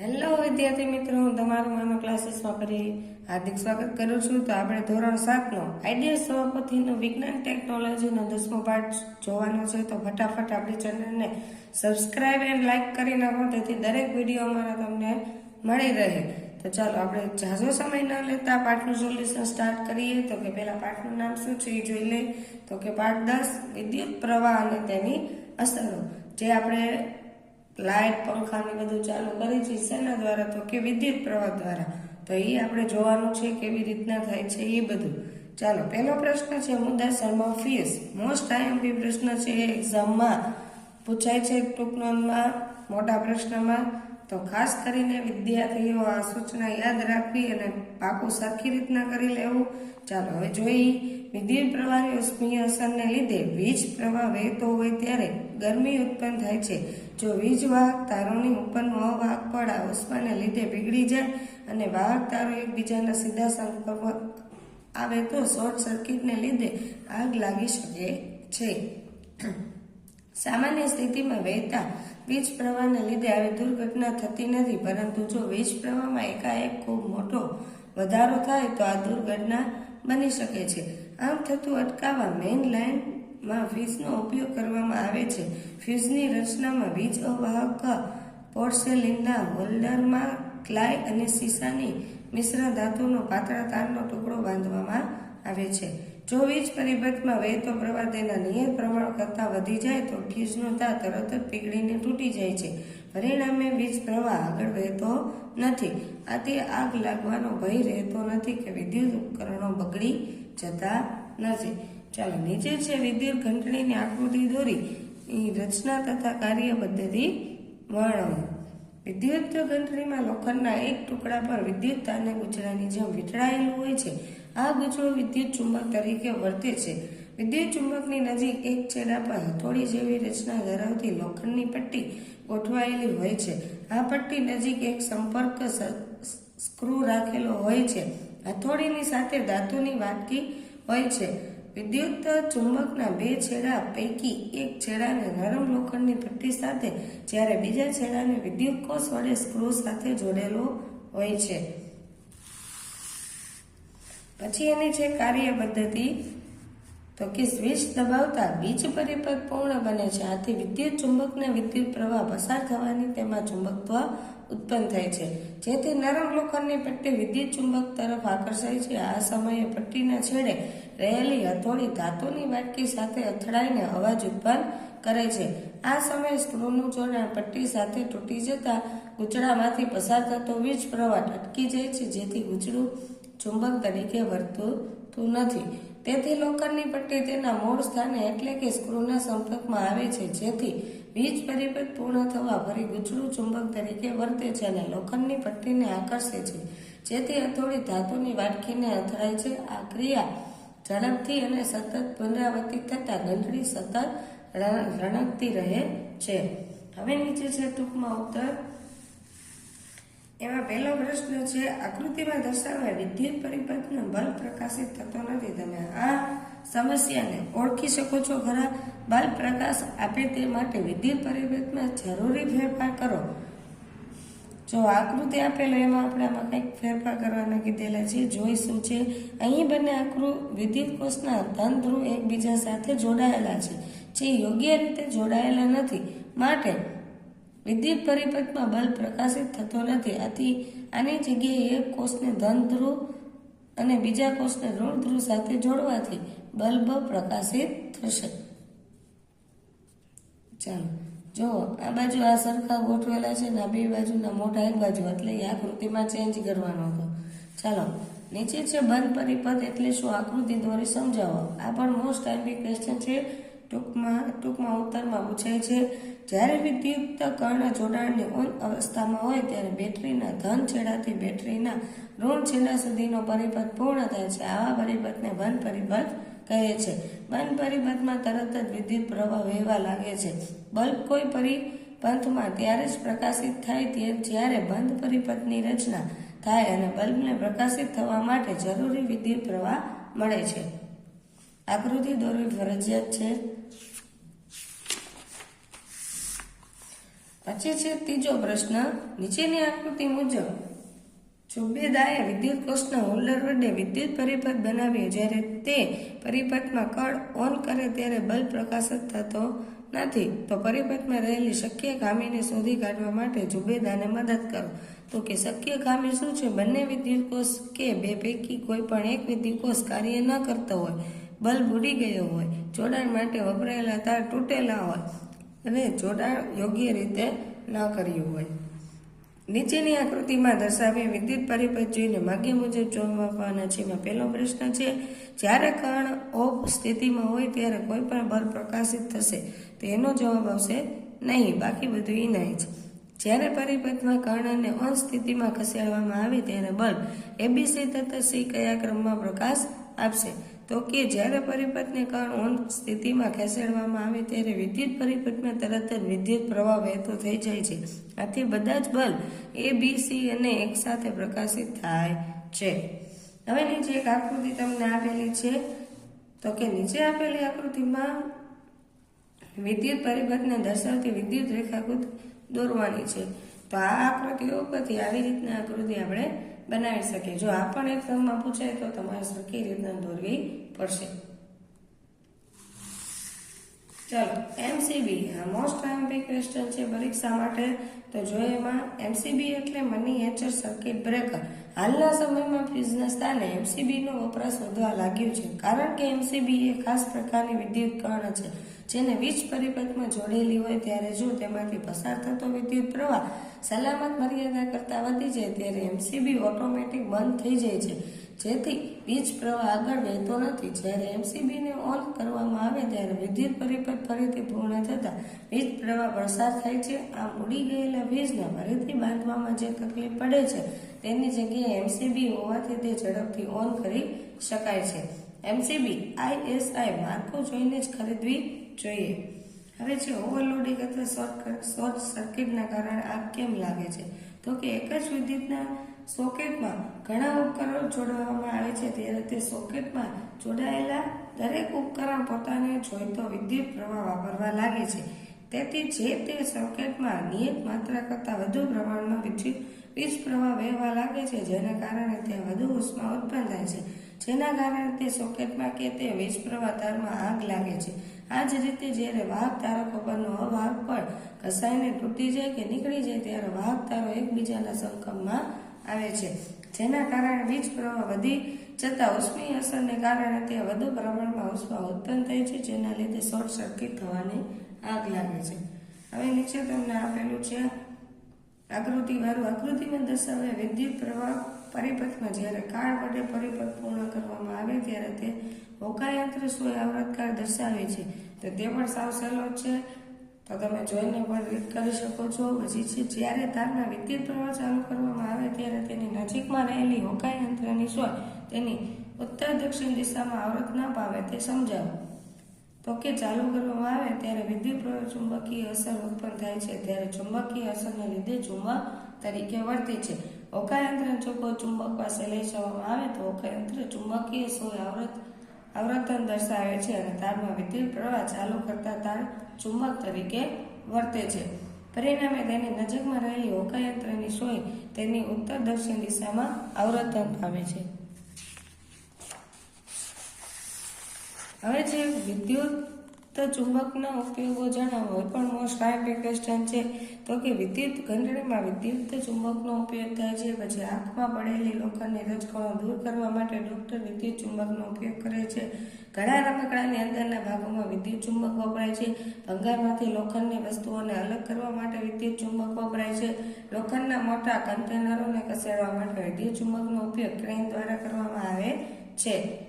Hello વિદ્યાર્થી મિત્રો, હું તમારું માનો ક્લાસીસમાં ફરી હાર્દિક સ્વાગત કરું છું. તો આપણે ધોરણ સાતનો આઈડિયા સભાપતિનો વિજ્ઞાન ટેકનોલોજીનો દસમો પાઠ જોવાનો છે. તો ફટાફટ આપણી ચેનલને સબસ્ક્રાઇબ એન્ડ લાઇક કરી નાખો, તેથી દરેક વીડિયો અમારા તમને મળી રહે. તો ચાલો આપણે ઝાઝો સમય ન લેતા પાઠનું સોલ્યુશન સ્ટાર્ટ કરીએ. તો કે પહેલાં પાઠનું નામ શું છે એ જોઈ લઈએ. તો કે પાઠ દસ, વિદ્યુત પ્રવાહ અને તેની અસરો. જે આપણે લાઇટ પંખાને બધું ચાલુ કરી છે શેના દ્વારા? તો કે વિદ્યુત પ્રવાહ દ્વારા. તો એ આપણે જોવાનું છે કેવી રીતના થાય છે એ બધું. ચાલો, પહેલો પ્રશ્ન છે મુદ્દાસરમાં ફીસ મોસ્ટ આઈએમપી પ્રશ્ન છે એક્ઝામમાં પૂછાય છે ટૂંકનોંધમાં, મોટા પ્રશ્નમાં. તો ખાસ કરીને વિદ્યાર્થીઓ આ સૂચના યાદ રાખવી અને પાકું સરખી રીતના કરી લેવું. ચાલો, હવે જોઈ વિદ્યુત પ્રવાહની ઉષ્મીય અસરને લીધે વીજ પ્રવાહ વહેતો હોય ત્યારે ગરમી ઉત્પન્ન થાય છે. જો વીજ વાહક તારોની ઉપરનો અવાહક પડા ઉષ્માને લીધે પીગળી જાય અને વાહક તારો એકબીજાના સીધા સંપર્કમાં આવે તો શોર્ટ સર્કિટને લીધે આગ લાગી શકે છે. સામાન્ય સ્થિતિમાં વહેતા વીજ પ્રવાહને લીધે આવી દુર્ઘટના થતી નથી, પરંતુ જો વીજ પ્રવાહમાં એકાએક ખૂબ મોટો વધારો થાય તો આ દુર્ઘટના બની શકે છે. આમ થતું અટકાવવા મેઇન લાઇનમાં ફ્યુઝનો ઉપયોગ કરવામાં આવે છે. ફ્યુઝની રચનામાં વીજ અવાહક પોર્સેલિનના હોલ્ડરમાં ક્લાય અને સીસાની મિશ્ર ધાતુનો પાતળા તારનો ટુકડો બાંધવામાં આવે છે. જો વીજ પરિબળમાં વહેતો પ્રવાહ તેના નિયત પ્રમાણ કરતાં વધી જાય તો ફ્યુઝનો તાર તરત જ પીગળીને તૂટી જાય છે. પરિણામે વીજ પ્રવાહ આગળ વહેતો નથી. આથી આગ લાગવાનો ભય રહેતો નથી કે વિદ્યુત ઉપકરણો બગડી જતા નથી. ચાલો, નીચે છે વિદ્યુત ઘંટડીની આકૃતિ દોરી. રચના તથા કાર્ય પદ્ધતિ વર્ણવો. વિદ્યુત ઘંટડીમાં લોખંડના એક ટુકડા પર વિદ્યુત તારને ગુચડાની જેમ વીંટળાયેલું હોય છે. આ ગુચડો વિદ્યુત ચુંબક તરીકે વર્તે છે. વિદ્યુત ચુંબકની નજીક એક છેડા પર હથોડી જેવી રચના ધરાવતી લોખંડની પટ્ટી ગોઠવાયેલી હોય છે. આ પટ્ટી નજીક એક સંપર્ક સ્ક્રૂ રાખેલો હોય છે. હથોડીની સાથે ધાતુની વાટકી હોય છે. વિદ્યુત ચુંબકના બે છેડા પૈકી એક છેડાને નરમ લોખંડની પટ્ટી સાથે, જ્યારે બીજા છેડાને વિદ્યુત કોષ વડે સ્ક્રૂ સાથે જોડેલો હોય છે. પછી એની છે કાર્ય પદ્ધતિ તો કે સ્વિચ દબાવતા વીજ પરિપથ પૂર્ણ બને છે. આથી વિદ્યુત ચુંબકને વિદ્યુત પ્રવાહ પસાર થવાની તેમાં ચુંબકત્વ ઉત્પન્ન થાય છે. જેથી નરમ લોખંડની પટ્ટી વિદ્યુત ચુંબક તરફ આકર્ષાય છે. આ સમયે પટ્ટીના છેડે રહેલી હથોડી ધાતુની વાટકી સાથે અથડાઈને અવાજ ઉત્પન્ન કરે છે. આ સમયે સ્ક્રૂનું જોડાણ પટ્ટી સાથે તૂટી જતા ગુચડામાંથી પસાર થતો વીજ પ્રવાહ અટકી જાય છે. જેથી ગુચડું ચુંબક તરીકે વર્તતું નથી. તેથી લોખંડની પટ્ટી તેના મૂળ સ્થાને એટલે કે સ્ક્રૂના સંપર્કમાં આવે છે, જેથી વીજ પરિપથ પૂર્ણ થવા ફરી ગુજરું ચુંબક તરીકે વર્તે છે અને લોખંડની પટ્ટીને આકર્ષે છે. જેથી હથોડી ધાતુની વાટકીને અથડાય છે. આ ક્રિયા ઝડપથી અને સતત પુનરાવર્તિત થતાં ગંધડી સતત રણકતી રહે છે. હવે નીચે છે ટૂંકમાં ઉત્તર. એમાં પહેલો પ્રશ્ન છે, આકૃતિમાં દર્શાવેલ વિદ્યુત પરિપથનો બલ્બ પ્રકાશિત થતો નથી. તમે આ સમસ્યાને ઓળખી શકો છો. ખરા? બલ્બ પ્રકાશ આપે તે માટે વિદ્યુત પરિપથમાં જરૂરી ફેરફાર કરો. જો આકૃતિ આપેલો એમાં આપણે આમાં કંઈક ફેરફાર કરવાના કીધેલા છે. જોઈશું છે? અહીં બંને આકૃ વિદ્યુત કોષના ધન ધ્રુવ એકબીજા સાથે જોડાયેલા છે, જે યોગ્ય રીતે જોડાયેલા નથી. માટે વિદ્યુત પરિપથમાં બલ્બ પ્રકાશિત થતો નથી. આથી આની જગ્યાએ એક કોષને ધન ધ્રુવ અને બીજા કોષને ઋણ ધ્રુવ સાથે જોડવાથી બલ્બ પ્રકાશિત થશે. ચાલો, જો આ બાજુ આ સરખા ગોઠવેલા છે ને આ બે બાજુના મોટા એક બાજુ, એટલે એ આકૃતિમાં ચેન્જ કરવાનો હતો. ચાલો, નીચે છે બંધ પરિપથ એટલે શું? આકૃતિ દોરી સમજાવો. આ પણ મોસ્ટ આઈપી ક્વેશ્ચન છે. ટૂંકમાં ટૂંકમાં ઉત્તરમાં પૂછાય છે જ્યારે વિદ્યુત કર્ણ જોડાણની ઓન અવસ્થામાં હોય ત્યારે બેટરીના ધન છેડાથી બેટરીના ઋણ છેડા સુધીનો પરિપથ પૂર્ણ થાય છે. આવા પરિપથને બંધ પરિપથ કહે છે. બંધ પરિપથમાં તરત જ વિદ્યુત પ્રવાહ વહેવા લાગે છે. બલ્બ કોઈ પરિપથમાં ત્યારે જ પ્રકાશિત થાય તે જ્યારે બંધ પરિપથની રચના થાય અને બલ્બને પ્રકાશિત થવા માટે જરૂરી વિદ્યુત પ્રવાહ મળે છે. આકૃતિ દોરવી ફરજિયાત છે. પછી છે ત્રીજો પ્રશ્ન, નીચેની આકૃતિ મુજબ ચુંબેદાએ વિદ્યુત કોષના હોલ્ડર વડે વિદ્યુત પરિપથ બનાવ્યો જ્યારે તે પરિપથમાં કળ ઓન કરે ત્યારે બલ્બ પ્રકાશિત થતો નથી, તો પરિપથમાં રહેલી શક્ય ખામીને શોધી કાઢવા માટે જુબેદાને મદદ કરો. તો કે શક્ય ખામી શું છે? બંને વિદ્યુત કોષ કે બે પૈકી કોઈ પણ એક વિદ્યુત કોષ કાર્ય ન કરતો હોય, બલ્બ ઉડી ગયો હોય, જોડાણ માટે વપરાયેલા તાર તૂટેલા હોય. અને જોડાણ યોગ્ય રીતે ન કર્યું હોય. નીચેની આકૃતિમાં દર્શાવી વિદ્યુત પરિપથ જોઈને માગ્ય મુજબ જોવા આપવાના છે. એમાં પહેલો પ્રશ્ન છે, જ્યારે કણ ઓફ સ્થિતિમાં હોય ત્યારે કોઈ પણ બલ્બ પ્રકાશિત થશે તો એનો જવાબ આવશે નહીં. બાકી બધું ઇનાય છે. જ્યારે પરિપથમાં કર્ણને ઓન સ્થિતિમાં ખસેડવામાં આવે ત્યારે બલ્બ એબીસી તથા સી કયા ક્રમમાં પ્રકાશ આપશે? તો કે જ્યારે પરિપથને કણ ઓન સ્થિતિમાં ખસેડવામાં આવે ત્યારે વિદ્યુત પરિપથમાં તરત જ વિદ્યુત પ્રવાહ વહેતો થઈ જાય છે. આથી બધા જ બલ્બ એ બી સી અને એક સાથે પ્રકાશિત થાય છે. હવે નીચે એક આકૃતિ તમને આપેલી છે. તો કે નીચે આપેલી આકૃતિમાં વિદ્યુત પરિપથને દર્શાવતી વિદ્યુત રેખાકૃત દોરવાની છે. તો આ આકૃતિઓ ઉપરથી આવી રીતના આકૃતિ આપણે બનાવી શકીએ. જો આ પણ એક્ઝામમાં પૂછાય તો તમારે સરખી રીતના દોરવી પડશે. ચલો એમસીબી આ મોસ્ટ આઈમ્પી ક્વેશ્ચન છે પરીક્ષા માટે. તો જો એમાં એમસીબી એટલે મની એચર સર્કિટ બ્રેકર હાલના સમયમાં ફ્રીજના સ્થાને એમસીબીનો વપરાશ વધવા લાગ્યો છે. કારણ કે એમસીબી એ ખાસ પ્રકારની વિદ્યુત કર્ણ છે. જેને વીજ પરિપથમાં જોડેલી હોય ત્યારે જો તેમાંથી પસાર થતો વિદ્યુત પ્રવાહ સલામત મર્યાદા કરતાં વધી જાય ત્યારે એમસીબી ઓટોમેટિક બંધ થઈ જાય છે. જેથી વીજ પ્રવાહ આગળ વહેતો નથી. જ્યારે એમસીબીને ઓન કરવામાં આવે ત્યારે વિદ્યુત પરિપથ ફરીથી પૂર્ણ થતાં વીજ પ્રવાહ પસાર થાય છે. આમ ઉડી ગયેલા વીજને ફરીથી બાંધવામાં જે તકલીફ પડે છે, તેની જગ્યાએ એમસીબી હોવાથી તે ઝડપથી ઓન કરી શકાય છે. એમસીબી આઈએસઆઈ માર્કો જોઈને જ ખરીદવી જોઈએ. હવે છે ઓવરલોડિંગ અથવા શોર્ટ શોર્ટ સર્કિટના કારણે આગ કેમ લાગે છે? તો કે એક જ વિદ્યુતના સોકેટમાં ઘણા ઉપકરણો જોડવામાં આવે છે, ત્યારે તે સોકેટમાં જોડાયેલા દરેક ઉપકરણ પોતાને જોઈતો વિદ્યુત પ્રવાહ વાપરવા લાગે છે. તેથી જે તે સોકેટમાં નિયત માત્રા કરતાં વધુ પ્રમાણમાં વિદ્યુત વીજ પ્રવાહ વહેવા લાગે છે, જેના કારણે ત્યાં વધુ ઉષ્મા ઉત્પન્ન થાય છે. જેના કારણે તે સોકેટમાં કે તે વીજ પ્રવાહ તારમાં આગ લાગે છે. આ જ રીતે જ્યારે વાહક તારકો પરનો અવાહક પણ ઘસાઈને તૂટી જાય કે નીકળી જાય ત્યારે વાહક તારો એકબીજાના સંકમમાં આવે છે. જેના કારણે વીજ પ્રવાહ વધી જતાં ઉષ્મી અસરને કારણે તે વધુ પ્રમાણમાં ઉષ્મા ઉત્પન્ન થાય છે, જેના લીધે શોર્ટ સર્કિટ થવાની આગ લાગે છે. હવે નીચે તમને આપેલું છે, આકૃતિ વાળું આકૃતિમાં દર્શાવે વિદ્યુત પ્રવાહ પરિપથમાં જ્યારે કાળ વડે પરિપથ પૂર્ણ કરવામાં આવે ત્યારે તે હોકાયંત્ર સોય આવૃતકાર દર્શાવે છે. તો તે પણ સાવ સહેલો છે. તો તમે જોઈને પણ રીત કરી શકો છો. પછી છે, જ્યારે તારમાં વિદ્યુત પ્રવાહ ચાલુ કરવામાં આવે ત્યારે તેની નજીકમાં રહેલી હોકાયંત્રની સોય તેની ઉત્તર દક્ષિણ દિશામાં આવૃત ના પાવે તે સમજાવો. તો કે ચાલુ કરવામાં આવે ત્યારે વિદ્યુત પ્રવાહ ચુંબકીય અસર ઉત્પન્ન થાય છે. ત્યારે ચુંબકીય અસરને લીધે ચુંબક તરીકે વર્તે છે. હોકાયંત્ર જો કોઈ ચુંબક પાસે લઈ જવામાં આવે તો હોકાયંત્ર ચુંબકીય સોય આવૃત આવર્તન દર્શાવે છે અને તારમાં વિદ્યુત પ્રવાહ ચાલુ કરતા તાર ચુંબક તરીકે વર્તે છે. પરિણામે તેની નજીકમાં રહેલી હોકાયંત્રની સોય તેની ઉત્તર દક્ષિણ દિશામાં આવર્તન પામે છે. હવે જે વિદ્યુત ચુંબકના ઉપયોગો જણાવો. એ પણ મોસ્ટ આઈમ્પી ક્વેશ્ચન છે. તો કે વિદ્યુત ઘંટડીમાં વિદ્યુત ચુંબકનો ઉપયોગ થાય છે. પછી આંખમાં પડેલી લોખંડની રજકણો દૂર કરવા માટે ડૉક્ટર વિદ્યુત ચુંબકનો ઉપયોગ કરે છે. ઘણા રમકડાની અંદરના ભાગોમાં વિદ્યુત ચુંબક વપરાય છે. ભંગારમાંથી લોખંડની વસ્તુઓને અલગ કરવા માટે વિદ્યુત ચુંબક વપરાય છે. લોખંડના મોટા કન્ટેનરોને ખસેડવા માટે વિદ્યુત ચુંબકનો ઉપયોગ ક્રેન દ્વારા કરવામાં આવે છે.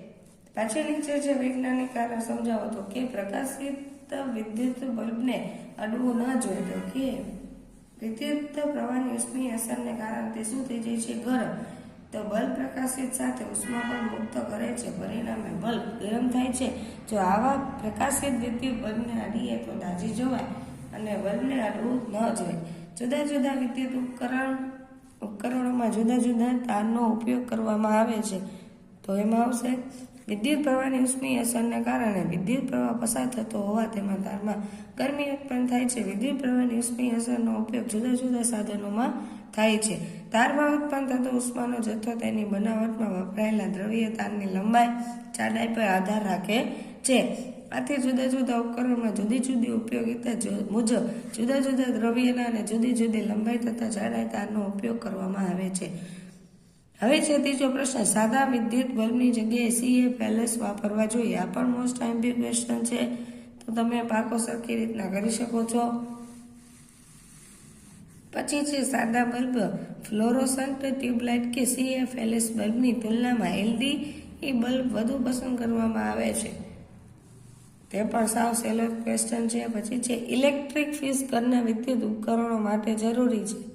પાછી નીચે છે વૈજ્ઞાનિક કારણ સમજાવો તો કે પ્રકાશિત વિદ્યુત બલ્બને અડવું ન જોઈએ તો કે વિદ્યુત પ્રવાહની ઉષ્મી અસરને કારણે તે શું થઈ જાય છે? ગરમ તો બલ્બ પ્રકાશિત સાથે ઉષ્મા પણ મુક્ત કરે છે. પરિણામે બલ્બ ગરમ થાય છે. જો આવા પ્રકાશિત વિદ્યુત બલ્બને અડીએ તો દાજી જોવાય અને બલ્બને અડવું ન જોઈએ. જુદા જુદા વિદ્યુત ઉપકરણ ઉપકરણોમાં જુદા જુદા તારનો ઉપયોગ કરવામાં આવે છે. તો એમાં આવશે વિદ્યુત પ્રવાહની ઉષ્મીય અસરને કારણે વિદ્યુત પ્રવાહ પસાર થતો હોવા તેમાં તારમાં ગરમી ઉત્પન્ન થાય છે. વિદ્યુત પ્રવાહની ઉષ્મીય અસરનો ઉપયોગ જુદા જુદા સાધનોમાં થાય છે. તારમાં ઉત્પન્ન થતો ઉષ્માનો જથ્થો તેની બનાવટમાં વપરાયેલા દ્રવ્ય તારની લંબાઈ, જાડાઈ પર આધાર રાખે છે. આથી જુદા જુદા ઉપકરણમાં જુદી જુદી ઉપયોગિતા મુજબ જુદા જુદા દ્રવ્યના અને જુદી જુદી લંબાઈ તથા જાડાઈ તારનો ઉપયોગ કરવામાં આવે છે. હવે છે ત્રીજો પ્રશ્ન, સાદા વિદ્યુત બલ્બની જગ્યાએ સીએ પેલેસ વાપરવા જોઈએ? આ પણ મોસ્ટ આઈમ્પી ક્વેશ્ચન છે. તો તમે પાકો સરખી રીતના કરી શકો છો. પછી છે સાદા બલ્બ, ફ્લોરોસન્ટ ટ્યુબલાઇટ કે સીએફ એલએસ બલ્બની તુલનામાં એલડી એ બલ્બ વધુ પસંદ કરવામાં આવે છે? તે પણ સાવ સહેલો ક્વેશ્ચન છે. પછી છે ઇલેક્ટ્રિક ફ્યુઝ ઘરના વિદ્યુત ઉપકરણો માટે જરૂરી છે.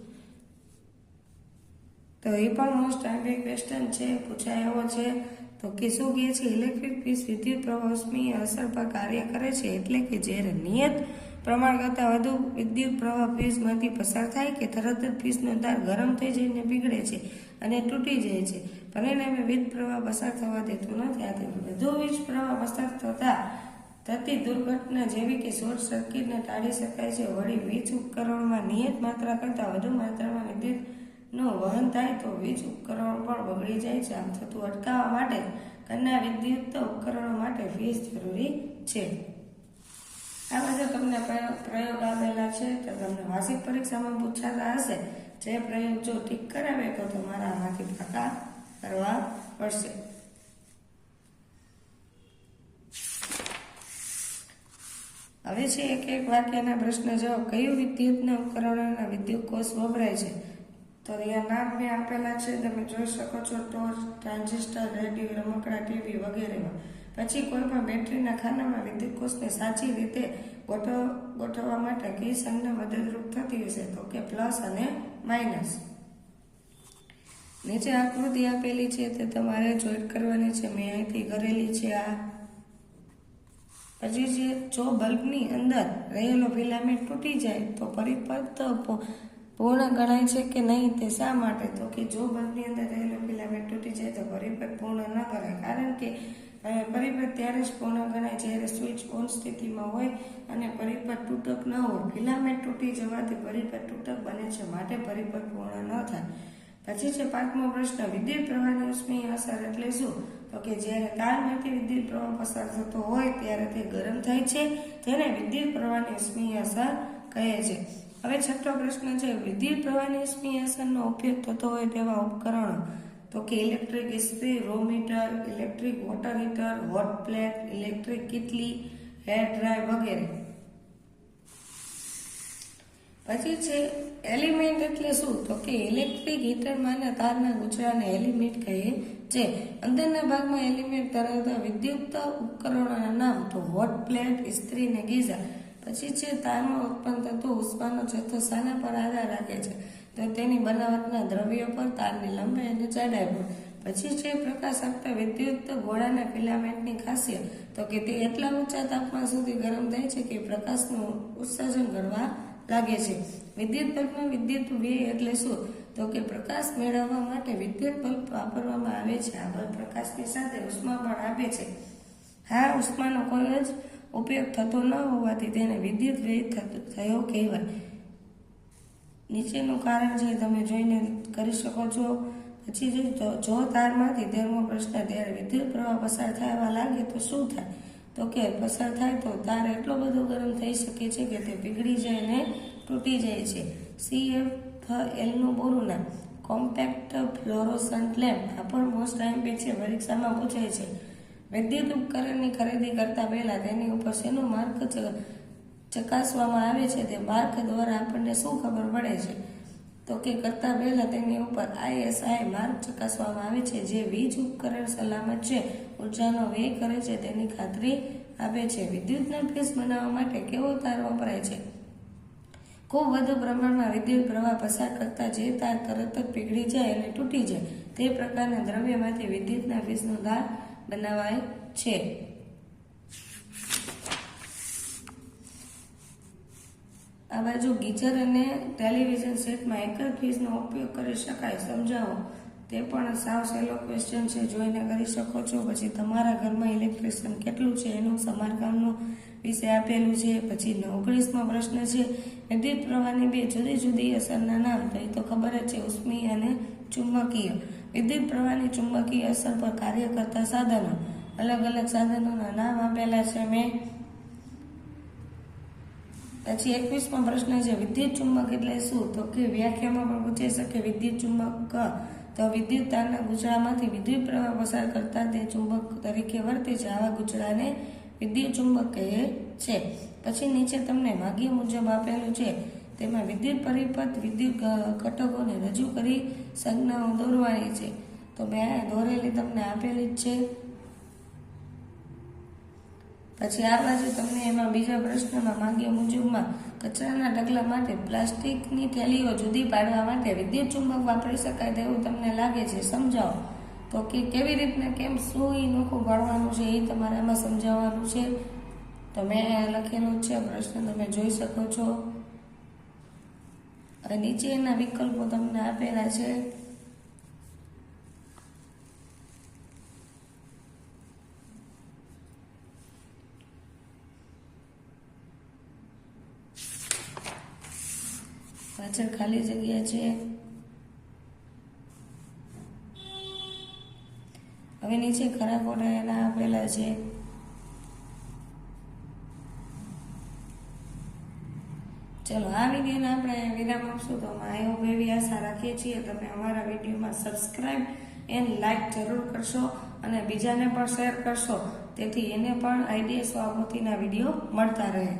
તો એ પણ મોસ્ટ આઈમ્પી ક્વેશ્ચન છે, પૂછાય એવો છે. તો કે શું કહે છે ઇલેક્ટ્રિક ફીસ વિદ્યુત પ્રવાહની અસર પર કાર્ય કરે છે એટલે કે જ્યારે નિયત પ્રમાણ કરતાં વધુ વિદ્યુત પ્રવાહ ફ્યુઝમાંથી પસાર થાય કે તરત જ ફ્યુઝનો તાર ગરમ થઈ જઈને પીગળે છે અને તૂટી જાય છે. પરિણામે વીજ પ્રવાહ પસાર થવા દેતો નથી. આથી વધુ વીજ પ્રવાહ પસાર થતાં થતી દુર્ઘટના જેવી કે શોર્ટ સર્કિટને ટાળી શકાય છે. વળી વીજ ઉપકરણમાં નિયત માત્રા કરતાં વધુ માત્રામાં વિદ્યુતનું વહન થાય તો વીજ ઉપકરણો પણ બગડી જાય છે. આમ થતું અટકાવવા માટે ઘરના વિદ્યુત ઉપકરણો માટે વીજ જરૂરી છે. આ બધા તમને પ્રયોગ આપેલા છે તો તમને વાર્ષિક પરીક્ષામાં પૂછાતા હશે. જે પ્રયોગ જો ઠીક કરાવે તો તમારા આમાંથી પાકા કરવા પડશે. હવે છે એક એક વાક્યના પ્રશ્ન જવાબ. કયું વિદ્યુતના ઉપકરણોના વિદ્યુત કોષ વપરાય છે? તો અહીંયા નામ મેં આપેલા છે, તમે જોઈ શકો છો ટોર્ચ ટ્રાન્ઝિસ્ટર, રેડિયો, રમકડા, ટીવી વગેરેમાં. પછી કોઈ પણ બેટરીના ખાનામાં વિદ્યુત કોષને સાચી રીતે ગોઠવ, ગોઠવવા માટે કઈ સંજ્ઞા મદદરૂપ થતી હશે, તો કે પ્લસ અને માઇનસ. નીચે આકૃતિ આપેલી છે તે તમારે જોઈટ કરવાની છે, મેં અહીંથી કરેલી છે આ. પછી જે જો બલ્બની અંદર રહેલો ફિલામેન્ટ તૂટી જાય, તો પરિપથ પૂ- પૂર્ણ ગણાય છે કે નહીં તે શા માટે? તો કે જો બંધની અંદર રહેલો ફિલામેન્ટ તૂટી જાય તો પરિપથ પૂર્ણ ન કરાય કારણ કે પરિપથ ત્યારે જ પૂર્ણ ગણાય જ્યારે સ્વિચ ઓન સ્થિતિમાં હોય અને પરિપથ તૂટક ન હોય. ફિલામેન્ટ તૂટી જવાથી પરિપથ તૂટક બને છે માટે પરિપથ પૂર્ણ ન થાય. પછી છે પાંચમો પ્રશ્ન, વિદ્યુત પ્રવાહની ઉષ્મીય અસર એટલે શું? તો કે જ્યારે તારમાંથી વિદ્યુત પ્રવાહ પસાર થતો હોય ત્યારે તે ગરમ થાય છે. તેને વિદ્યુત પ્રવાહની ઉષ્મીય અસર કહે છે. હવે છઠ્ઠો પ્રશ્ન છે, વિદ્યુત પ્રવાહની ઉષ્મીય અસરનો ઉપયોગ થતો હોય તેવા ઉપકરણો, તો કે ઇલેક્ટ્રિક ઇસ્ત્રી રોમીટર electric water heater hot plate electric કિટલી hair dry વગેરે. પછી છે, એલિમેન્ટ એટલે શું? તો કે ઇલેક્ટ્રિક હીટરમાંના તારના ગુચરાને એલિમેન્ટ કહે છે. અંદરના ભાગમાં એલિમેન્ટ ધરાવતા વિદ્યુત ઉપકરણોના નામ, તો હોટ પ્લેટ ઇસ્ત્રી ને ગીઝર. પછી છે તારમાં ઉત્પન્ન થતો ઉષ્માનો જથ્થો શાના પર આધાર રાખે છે, તો તેની બનાવટના દ્રવ્યો પર તારની લંબાઈ અને જાડાઈ પર પછી છે પ્રકાશ આપતા વિદ્યુત ગોળાના ફિલામેન્ટની ખાસિયત, તો કે તે એટલા ઊંચા તાપમાન સુધી ગરમ થાય છે કે પ્રકાશનું ઉત્સર્જન કરવા લાગે છે. વિદ્યુત બલ્બમાં વિદ્યુત વ્યય એટલે શું? તો કે પ્રકાશ મેળવવા માટે વિદ્યુત બલ્બ વાપરવામાં આવે છે. આ બલ્બ પ્રકાશની સાથે ઉષ્મા પણ આપે છે. હા, ઉષ્માનો કોઈ જ ઉપયોગ થતો ન હોવાથી તેને વિદ્યુત વ્યય થયો કહેવાય. નીચેનું કારણ છે તમે જોઈને કરી શકો છો, પછી જો જો- તારમાંથી તેરમો પ્રશ્ન ત્યારે વિદ્યુત પ્રવાહ પસાર થવા લાગે તો શું થાય? તો કે પસાર થાય તો તાર એટલો બધો ગરમ થઈ શકે છે કે તે પીગળી જાય અને તૂટી જાય છે. સી એફ એલનું બોરું નામ. કોમ્પેક્ટ ફ્લોરોસન્ટ લેમ્પ આ પણ મોસ્ટ ટાઈમ છે, પરીક્ષામાં પૂછાય છે. વિદ્યુત ઉપકરણની ખરીદી કરતા પહેલા તેની ઉપર શેનું માર્ક ચકાસવામાં આવે છે તે માર્ક દ્વારા આપણને શું ખબર પડે છે? તો કે કરતા પહેલા તેની ઉપર આઈએસઆઈ માર્ક ચકાસવામાં આવે છે જે વીજ ઉપકરણ સલામત છે, ઉર્જાનો વ્યય કરે છે, તેની ખાતરી આપે છે. વિદ્યુતના ફ્યુઝ બનાવવા માટે કેવો તાર વપરાય છે? ખૂબ વધુ પ્રમાણમાં વિદ્યુત પ્રવાહ પસાર કરતા જે તાર તરત જ પીગળી જાય અને તૂટી જાય, તે પ્રકારના દ્રવ્યમાંથી વિદ્યુતના ફીસનો તાર બનાવાય છે. આ બાજુ ગીઝર અને ટેલિવિઝન સેટમાં એક જ ફીઝનો ઉપયોગ કરી શકાય, સમજાવો? તે પણ સાવ સહેલો ક્વેશ્ચન છે, જોઈને કરી શકો છો. પછી તમારા ઘરમાં ઇલેક્ટ્રિશિયન કેટલું છે, એનું સમારકામનું વિશે આપેલું છે. પછી ઓગણીસમો પ્રશ્ન છે, વિદ્યુત પ્રવાહની બે જુદી જુદી અસરના નામ, તો એ તો ખબર જ છે ઉષ્મી અને ચુંબકીય. વિદ્યુત પ્રવાહની ચુંબકીય અસર પર કાર્ય કરતા સાધનો, અલગ અલગ સાધનોના નામ આપેલા છે. મેં પછી એકવીસમો પ્રશ્ન છે, વિદ્યુત ચુંબક એટલે શું? તો કે વ્યાખ્યામાં પણ પૂછાઈ શકે વિદ્યુત ચુંબક તો વિદ્યુત તારના ગુચડામાંથી વિદ્યુત પ્રવાહ પસાર કરતા તે ચુંબક તરીકે વર્તે છે. આવા ગુચડાને વિદ્યુત ચુંબક કહે છે. પછી નીચે તમને ભાગ્ય મુજબ આપેલું છે તેમાં વિદ્યુત પરિપથ, વિદ્યુત ઘટકોને રજૂ કરી સંજ્ઞાઓ દોરવાની છે. તો મેં દોરેલી તમને આપેલી જ છે. પછી આ બાજુ તમને એમાં બીજા પ્રશ્નમાં માંગ્યા મુજબમાં કચરાના ઢગલા માટે પ્લાસ્ટિકની થેલીઓ જુદી પાડવા માટે વિદ્યુત ચુંબક વાપરી શકાય તેવું તમને લાગે છે, સમજાવો. તો કે કેવી રીતના, કેમ, શું એ નોખું પાડવાનું છે એ તમારે આમાં સમજાવવાનું છે? તો મેં લખેલું છે પ્રશ્ન તમે જોઈ શકો છો. અને નીચે એના વિકલ્પો તમને આપેલા છે. પાછળ ખાલી જગ્યા છે. હવે નીચે ખરાબ ખોટા એના આપેલા છે. ચલો, આ વિડીયોને આપણે વિરામ આપશું. તો અમે હોપ એવી આશા રાખીએ છીએ તમે અમારા વિડીયોમાં સબસ્ક્રાઈબ એન્ડ લાઈક જરૂર કરશો અને બીજાને પણ શેર કરશો. તેથી એને પણ આઈડીએસ બાબતીના વીડિયો મળતા રહે.